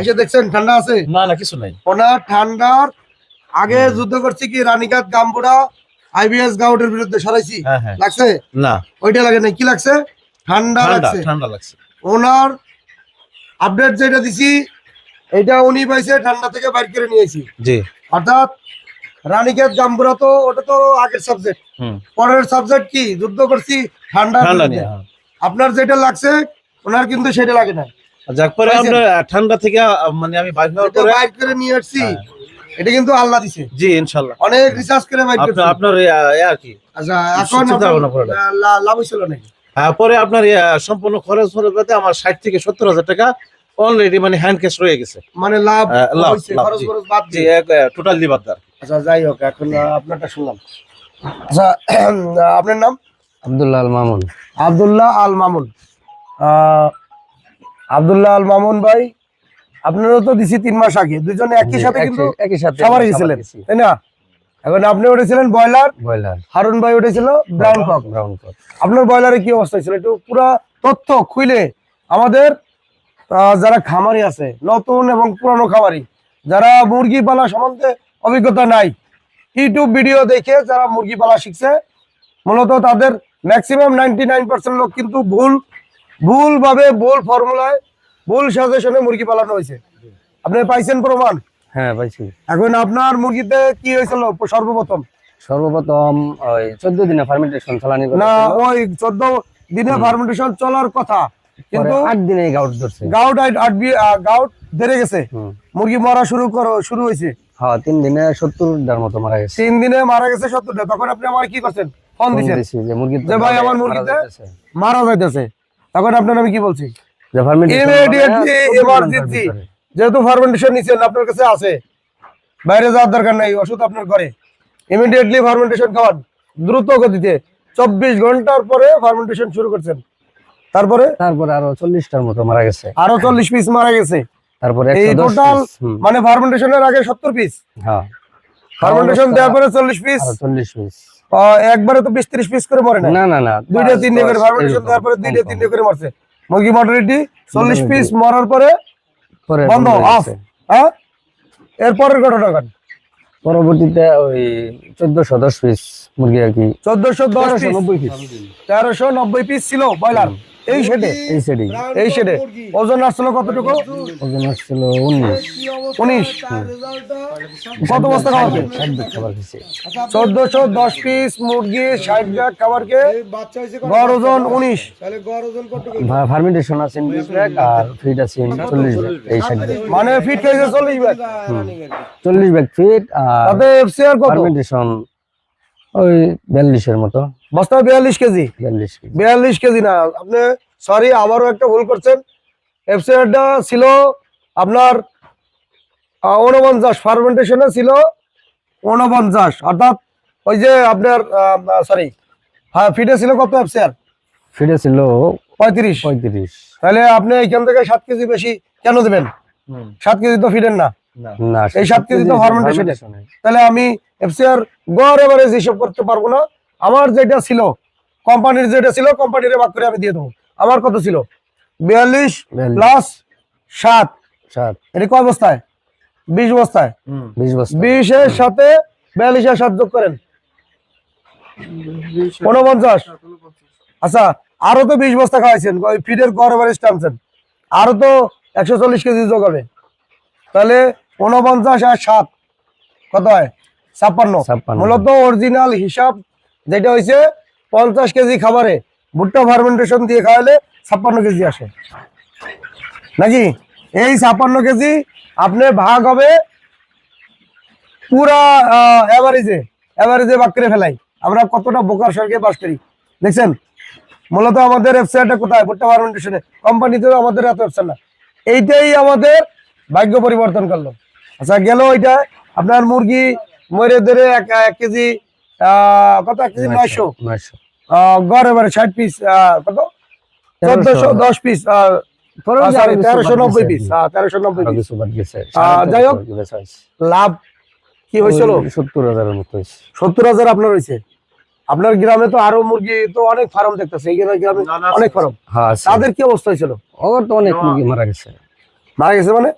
এসে দেখছেন ঠান্ডা আছে? না না কিছু নাই। ওনার ঠান্ডার আগে যুদ্ধ করছি কি রানীঘাট গামপুরা আইবিএস গাউটের বিরুদ্ধে সরাইছি। হ্যাঁ হ্যাঁ। লাগছে? না। ওইটা লাগে নাই। কি লাগছে? ঠান্ডা লাগছে। ঠান্ডা লাগছে। ওনার আপডেট যেটা দিছি এটা উনি পাইছে ঠান্ডা থেকে বাইর করে নিয়েছি জি। অর্থাৎ রানীঘাট গামপুরা তো ওটা তো আগের সাবজেক্ট পরের সাবজেক্ট কি? যুদ্ধ করছি ঠান্ডা হ্যাঁ। আপনার যেটা লাগছে ওনার কিন্তু সেটা লাগে না যাক পরে? আমরা ঠান্ডা থেকে মানে আমি বাইক হওয়ার পরে বাইর করে নিয়ে আসছি। হ্যাঁ। এটা কিন্তু আল্লাহ দিছে। জি ইনশাল্লাহ। অনেক রিসার্চ করে বাইর করছি। আপনার আর কি? আচ্ছা এখন লাভ হয়েছিল নাকি? হ্যাঁ, পরে আপনার সম্পূর্ণ খরচ বাদে আমার ষাট থেকে সত্তর হাজার টাকা অলরেডি মানে হ্যান্ড ক্যাশ রয়ে গেছে। মানে লাভ লাভ, খরচ খরচ বাদ জি দিয়ে। টোটাল দার আচ্ছা যাই হোক এখন আপনারটা শুনলাম। আচ্ছা আপনার নাম? আব্দুল্লাহ আল মামুন আব্দুল্লাহ আল মামুন আহ, আব্দুল্লাহ আল মামুন ভাই আপনারও তো দিছি তিন মাস আগে। দুজনে একই সাথে কিন্তু একই সাথে গেছিলেন তাই না? এখন আপনি উঠেছিলেন ব্রয়লার ব্রয়লার। হারুন ভাই উঠেছিল ব্রাউন কক ব্রাউন কক আপনার ব্রয়লারের কি অবস্থা ছিল একটু পুরো তথ্য খুইলে আমাদের যারা খামারি আছে নতুন এবং পুরানো খামারি যারা মুরগি পালা সম্বন্ধে অভিজ্ঞতা নাই ইউটিউব ভিডিও দেখে যারা মুরগি পালা শিখছে মূলত তাদের ম্যাক্সিমাম নাইনটি নাইন পার্সেন্ট লোক কিন্তু ভুল ভুল ভাবে ভুল ফর্মুলায় ভুল সাজেশনে মুরগি পালানো হয়েছে। আপনি পাইছেন প্রমাণ? হ্যাঁ পাইছি। এখন আপনার মুরগিতে কি হয়েছিল? সর্বপ্রথম? সর্বপ্রথম ওই চোদ্দ দিনে ফার্মেন্টেশন চালানি না ওই চোদ্দ দিনে ফার্মেন্টেশন চলার কথা। কিন্তু আট দিনে গাউট ধরছে। গাউট আট গাউট ধরে গেছে। মুরগি মরা শুরু করো শুরু হয়েছে। হ্যাঁ তিন দিনে সত্তরটার মতো মারা গেছে। তিন দিনে মারা গেছে সত্তরটা। তখন আপনি আমার কি করছেন? ফোন দিচ্ছেন যে ভাই আমার মুরগিতে মারা যাইতেছে। তখন আপনার আমি কি বলছি? যে ফার্মেন্টেশন Immediately emergency। যেহেতু ফার্মেন্টেশন নিচ্ছেন আপনার কাছে আছে। বাইরে যাওয়ার দরকার নাই ওষুধ আপনার ঘরে। ইমিডিয়েটলি ফার্মেন্টেশন খাওয়ান দ্রুত গতিতে। চব্বিশ ঘণ্টার পরে ফার্মেন্টেশন শুরু করছেন। তারপরে? তারপরে আরও চল্লিশটার মতো মারা গেছে। আরও চল্লিশ পিস মারা গেছে। তারপরে এই টোটাল মানে ফার্মেন্টেশনের আগে সত্তর পিস হ্যাঁ। ফার্মেন্টেশন দেওয়ার পরে চল্লিশ পিস চল্লিশ পিস একবারে তো বিশ ত্রিশ পিস করে মরে না না না। দুইটা তিন তিনটে করে ফার্মেন্টেশন দেওয়ার পরে দুইটা তিন তিনটে করে মরছে। মুরগি মর্টালিটি চল্লিশ পিস মরার পরে বন্ধ অফ হ্যাঁ? এরপরের ঘটনা কান পরবর্তীতে ওই চোদ্দশো দশ পিস মুরগি আর কি। চোদ্দশো দশ নব্বই পিস তেরোশো নব্বই পিস ছিল ব্রয়লার। এই শেডে এই সেটি এই শেডে। ওজন আসছিল কতটুকু? ওজন আসছিল উনিশ। উনিশ। কত বস্তা খাওয়াতে ষাট ব্যাগ খাবার খেয়েছে? চোদ্দশো দশ পিস মুরগি ষাট ব্যাগ খাবারকে গড় ওজন উনিশ। ফার্মেন্টেশন আছে বিশ ব্যাগ আর ফিট আছে চল্লিশ ব্যাগ এই ষাট ব্যাগ। মানে ফিট খাইছে চল্লিশ ব্যাগ? চল্লিশ ব্যাগ ফিট আর ফার্মেন্টেশন ওই বিয়াল্লিশের মতো। বস্তা বিয়াল্লিশ কেজি। বিয়াল্লিশ কেজি। না। আপনি সরি আবারও একটা ভুল করছেন। এফসিআরটা ছিল আপনার আহ, ঊনপঞ্চাশ। ফার্মেন্টেশনে ছিল ঊনপঞ্চাশ। অর্থাৎ ওই যে আপনার সরি ফিটে ছিল কত এফসিআর ফিটে ছিল পঁয়ত্রিশ। পঁয়ত্রিশ। তাহলে আপনি এখান থেকে সাত কেজি বেশি কেন দেবেন? সাত কেজি তো ফিটেন না। না। এই সাত কেজি তো fermentation তাহলে আমি এফসিআর গড় এভারেজ হিসাব করতে পারব না। আমার যেটা ছিল কোম্পানির যেটা ছিল কোম্পানির ভাগ করে আমি দিয়ে দেবো। আমার কত ছিল? বিয়াল্লিশ প্লাস সাত। সাত। এটা কয় বস্তায়? বিশ বস্তায়। বিশের সাথে বিয়াল্লিশের সাত যোগ করেন। উনপঞ্চাশ। আচ্ছা আরও তো বিশ বস্তা খাওয়াইছেন ওই ফিডের গড় এভারেজ টানছেন আরও তো একশো চল্লিশ কেজি যোগ হবে। তাহলে উনপঞ্চাশ আর সাত কত হয়? ছাপ্পান্ন। ছাপ্পান্ন। মূলত অরিজিনাল হিসাব যেটা হয়েছে পঞ্চাশ কেজি খাবারে ভুট্টা ফার্মেন্টেশন দিয়ে খাওয়ালে ছাপ্পান্ন কেজি আসে। নাকি? এই ছাপ্পান্ন কেজি আপনি ভাগ হবে পুরা এভারেজে এভারেজে ভাগ করে ফেলাই। আমরা কতটা বোকার সরকে বাস করি। দেখছেন? মূলত আমাদের ওয়েবসাইটটা কোথায়? ভুট্টা ফার্মেন্টেশনে কোম্পানিতেও আমাদের এত ওয়েবসাইট না। এইটাই আমাদের ভাগ্য পরিবর্তন করল। আচ্ছা গেল ওইটা। আপনার মুরগি মরে ধরে এক কেজি কত? এক কেজি নয়শো? নয়শো। গড় এবারে ষাট পিস কত? চোদ্দশো দশ পিস তেরোশো নব্বই পিস তেরোশো নব্বই পিস যাই হোক। লাভ কি হয়েছিল? সত্তর হাজারের মতো সত্তর হাজার আপনার হয়েছে? আপনার গ্রামে তো আরও মুরগি তো অনেক ফার্ম দেখতেছে এই গ্রামে অনেক ফার্ম। হ্যাঁ তাদের কি অবস্থা হয়েছিল? ওর তো অনেক মুরগি মারা গেছে। মারা গেছে মানে?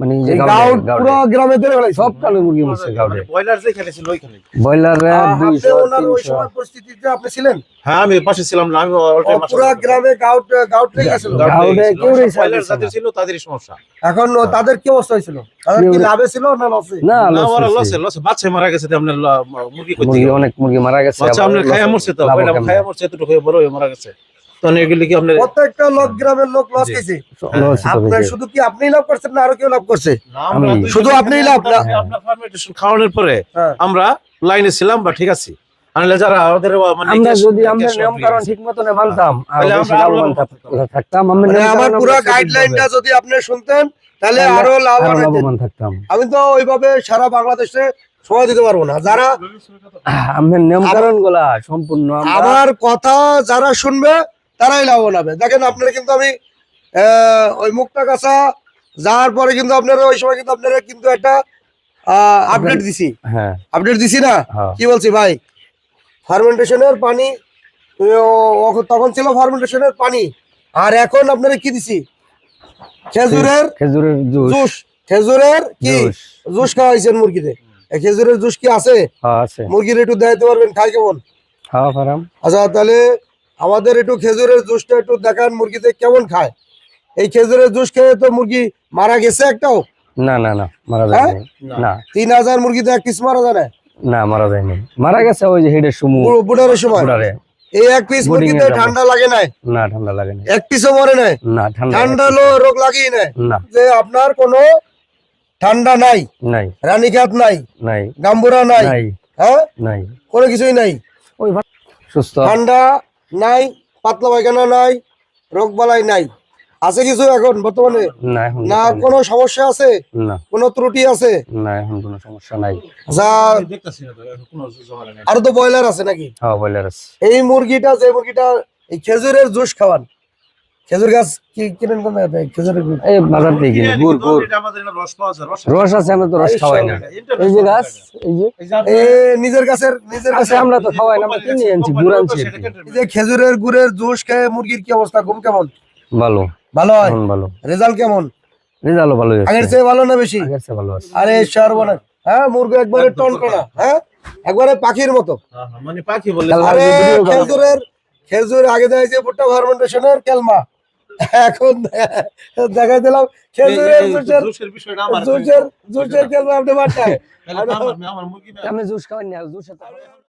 মানে যে গাউট পুরো গ্রামে ধরে ফেলাইছে। সব কালো মুরগি মরছে গাউডে। ব্রয়লার যেখানে ছিল ওইখানে ব্রয়লার আহ, ওনার ওই সময় পরিস্থিতিতে আপনি ছিলেন? হ্যাঁ আমি পাশে ছিলাম না আমি all time পুরো গ্রামে গাউট গাউট লেগে গেছিল? গাউট গাউডে লেগে গেছিল। কেউ রেসা ব্রয়লার যাদের ছিল তাদেরই সমস্যা। এখন তাদের কি অবস্থা হয়েছিল? তাদের কি লাভে ছিল না লসে? না না ওরা লসে লসে বাচ্চা মারা গেছে আপনার মুরগি কই অনেক মুরগি মারা গেছে বাচ্চা আপনার খায়া মরছে তো লাভও ওইটা কেমন? খায়া মরছে এতটুকু বড় হয়ে মারা গেছে। এগুলি কি আপনার প্রত্যেকটা লোক গ্রামের লোক লস আপনার শুধু কি আপনিই লাভ করছেন না আরও কেউ লাভ করছে? আমি- শুধু আপনিই লাভ না? আপনার ফার্মেন্টেশন খাওয়ানোর পরে হ্যাঁ। আমরা লাইনে ছিলাম বা ঠিক আছে। আনলে যারা আমাদের মানে আমরা যদি আমরা নিয়ম কারণ হয়ে ঠিক মতন মানতাম তাহলে আমরা আরও লাভবান থাকতাম। আমরা মানে আমার পুরো গাইডলাইনটা যদি আপনি শুনতেন তাহলে আরও লাভবান থাকতাম। আমি তো ওইভাবে সারা বাংলাদেশে সময় দিতে পারব না। যারা আমরা নিয়মগুলা সম্পূর্ণ আমার কথা যারা শুনবে তারাই লাভবান হবে। দেখেন আপনারা কিন্তু আমি ওই মুক্তা কাছা যাওয়ার পরে কিন্তু আপনারা ওই সময় কিন্তু আপনারা কিন্তু একটা আপডেট দিছি। হ্যাঁ। আপডেট দিছি না? হ্যাঁ। কি বলছি ভাই? ফার্মেন্টেশনের পানি তখন ছিল ফার্মেন্টেশনের পানি। আর এখন আপনারা কি দিছি? খেজুরের খেজুরের জুস। খেজুরের কি? জুস। খাওয়াইছেন মুরগিতে। খেজুরের জুস কি আছে? হ্যাঁ মুরগির একটু দেখাতে পারবেন খাই কেমন? আচ্ছা তাহলে আমাদের একটু খেজুরের জুসটা একটু দেখান মুরগিতে কেমন খায়? এই খেজুরের জুস খেয়ে তো মুরগি মারা গেছে একটাও? না না না মারা হ্যাঁ? যায়নি না। তিন হাজার মুরগিতে এক পিস মারা যায় না? মারা যায়নি। মারা গেছে ওই যে হেডের সুমু। বুড়ো- বুড়ার সময় এই এক পিস মুরগিতে ঠান্ডা লাগে নাই? না হ্যাঁ। ঠান্ডা লাগে না এক পিসও মরে নাই? না ঠান্ডা ঠান্ডা লো রোগ লাগিয়ে নাই? না। যে আপনার কোনো ঠান্ডা নাই? নাই। রানীঘাট নাই? নাই। গাম্বুরা নাই? নাই। হ্যাঁ? নাই। কোনো কিছুই নাই? ওই সুস্থ। ঠান্ডা নাই পাতলা পায়খানা নাই রোগ বালাই নাই। আছে কিছু এখন বর্তমানে? না। কোনো সমস্যা আছে? কোনো ত্রুটি আছে? না এখন কোনো সমস্যা নাই। যা। আরও তো ব্রয়লার আছে নাকি? হ্যাঁ বয়লার আছে। এই মুরগিটা যে মুরগিটা এই খেজুরের জুস খাওয়ান। খেজুর গাছ কি কিনেন কোন গুড়। এই বাজার থেকে কিনে। গুড় গুড়। আমাদের রস পাওয়া যায়, রস রস আছে আমরা তো রস খাওয়াই না। এই যে গাছ এই যে যে নিজের গাছের নিজের গাছে আমরা তো খাওয়াই না আমরা কিনে আনছি গুড় আনছি। যে খেজুরের গুড়ের জুস খেয়ে মুরগির কি অবস্থা? ঘুম কেমন? ভালো। ভালো হয়? ভালো। রেজাল্ট কেমন? রেজাল্টও ভালো আগের চেয়ে ভালো না বেশি? আগের চেয়ে ভালো আছে। আরে সর্বনা হ্যাঁ মুরগি একবারে টন টনা হ্যাঁ? একবারে পাখির মতো। হ্যাঁ, হ্যাঁ, মানে পাখি বলে। আরে খেজুরের খেজুর আগে দেখা যায় ভুট্টা ফার্মেন্টেশনের কেলমা। এখন দেখাই দিলাম খেজুরের জুসের জুসের জুসের জুসের কেলমা আপনি মুরগি আমি জুস খাবেন না জুস